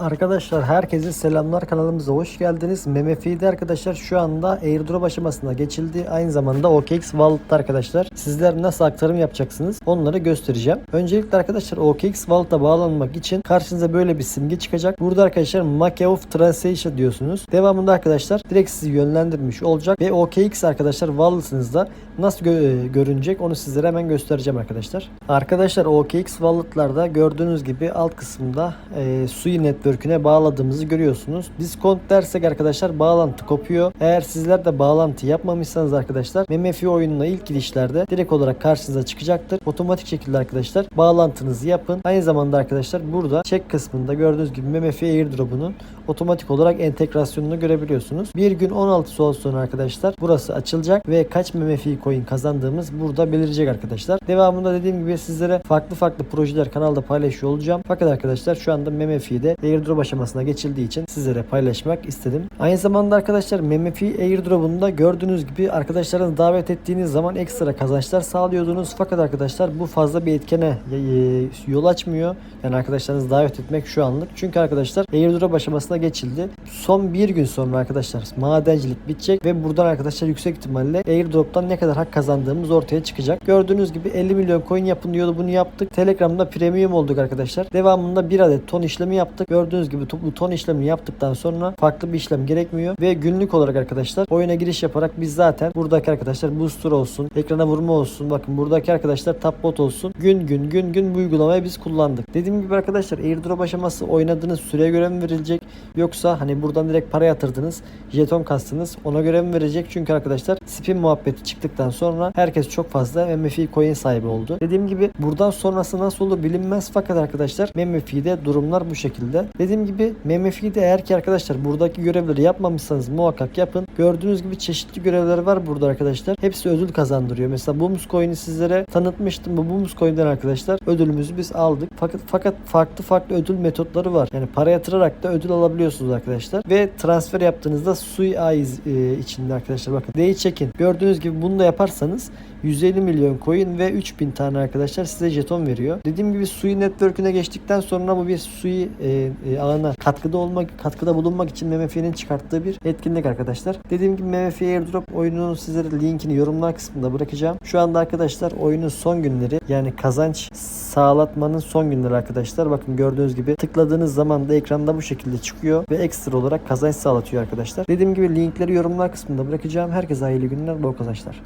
Arkadaşlar herkese selamlar kanalımıza hoş geldiniz. MMF'de arkadaşlar şu anda airdrop aşamasına geçildi. Aynı zamanda OKX Wallet'ta arkadaşlar sizler nasıl aktarım yapacaksınız onları göstereceğim. Öncelikle arkadaşlar OKX Wallet'a bağlanmak için karşınıza böyle bir simge çıkacak. Burada arkadaşlar Make of Translation diyorsunuz. Devamında arkadaşlar direkt sizi yönlendirmiş olacak ve OKX arkadaşlar wallet'ınızda nasıl gö- görünecek onu sizlere hemen göstereceğim arkadaşlar. Arkadaşlar OKX wallet'larda gördüğünüz gibi alt kısımda e, Sui Network'üne bağladığımızı görüyorsunuz. Discount dersek arkadaşlar bağlantı kopuyor. Eğer sizler de bağlantı yapmamışsanız arkadaşlar MMF oyununa ilk girişlerde direkt olarak karşınıza çıkacaktır. Otomatik şekilde arkadaşlar bağlantınızı yapın. Aynı zamanda arkadaşlar burada check kısmında gördüğünüz gibi MMF airdrop'unun otomatik olarak entegrasyonunu görebiliyorsunuz. Bir gün 16 saat sonra arkadaşlar burası açılacak ve kaç MMF coin kazandığımız burada belirecek arkadaşlar. Devamında dediğim gibi sizlere farklı farklı projeler kanalda paylaşıyor olacağım. Fakat arkadaşlar şu anda MMF'de airdrop aşamasına geçildiği için sizlere paylaşmak istedim. Aynı zamanda arkadaşlar MMF airdrop'unda gördüğünüz gibi arkadaşlarınızı davet ettiğiniz zaman ekstra kazançlar sağlıyordunuz. Fakat arkadaşlar bu fazla bir etkene e, yol açmıyor. Yani arkadaşlarınızı davet etmek şu anlık. Çünkü arkadaşlar airdrop aşamasına geçildi. Son bir gün sonra arkadaşlar madencilik bitecek ve buradan arkadaşlar yüksek ihtimalle airdrop'tan ne kadar hak kazandığımız ortaya çıkacak. Gördüğünüz gibi 50 milyon coin yapın diyordu bunu yaptık. Telegram'da premium olduk arkadaşlar. Devamında bir adet ton işlemi yaptık. Gördüğünüz gibi bu ton işlemini yaptıktan sonra farklı bir işlem gerekmiyor ve günlük olarak arkadaşlar oyuna giriş yaparak biz zaten buradaki arkadaşlar booster olsun, ekrana vurma olsun. Bakın buradaki arkadaşlar top bot olsun. Gün gün gün gün bu uygulamayı biz kullandık. Dediğim gibi arkadaşlar airdrop aşaması oynadığınız süreye göre mi verilecek yoksa hani buradan direkt para yatırdınız, jeton kastınız ona göre mi verecek? Çünkü arkadaşlar spin muhabbeti çıktıktan sonra herkes çok fazla MMF coin sahibi oldu. Dediğim gibi buradan sonrası nasıl olur bilinmez fakat arkadaşlar MMF'de durumlar bu şekilde. Dediğim gibi MMF'de eğer ki arkadaşlar buradaki görevleri yapmamışsanız muhakkak yapın. Gördüğünüz gibi çeşitli görevler var burada arkadaşlar. Hepsi ödül kazandırıyor. Mesela Booms Coin'i sizlere tanıtmıştım. Bu Booms Coin'den arkadaşlar ödülümüzü biz aldık. Fakat fakat farklı farklı ödül metotları var. Yani para yatırarak da ödül alabiliyorsunuz arkadaşlar. Ve transfer yaptığınızda Sui Eyes e, içinde arkadaşlar bakın. Day check-in. Gördüğünüz gibi bunu da yaparsanız 150 milyon coin ve 3000 tane arkadaşlar size jeton veriyor. Dediğim gibi Sui Network'üne geçtikten sonra bu bir Sui e, e, ağına katkıda olmak, katkıda bulunmak için MMF'nin çıkarttığı bir etkinlik arkadaşlar. Dediğim gibi MMF Airdrop oyununun sizlere linkini yorumlar kısmında bırakacağım. Şu anda arkadaşlar oyunun son günleri yani kazanç sağlatmanın son günleri arkadaşlar. Bakın gördüğünüz gibi tıkladığınız zaman da ekranda bu şekilde çıkıyor ve ekstra olarak kazanç sağlatıyor arkadaşlar. Dediğim gibi linkleri yorumlar kısmında bırakacağım. Herkese hayırlı günler, bol kazançlar.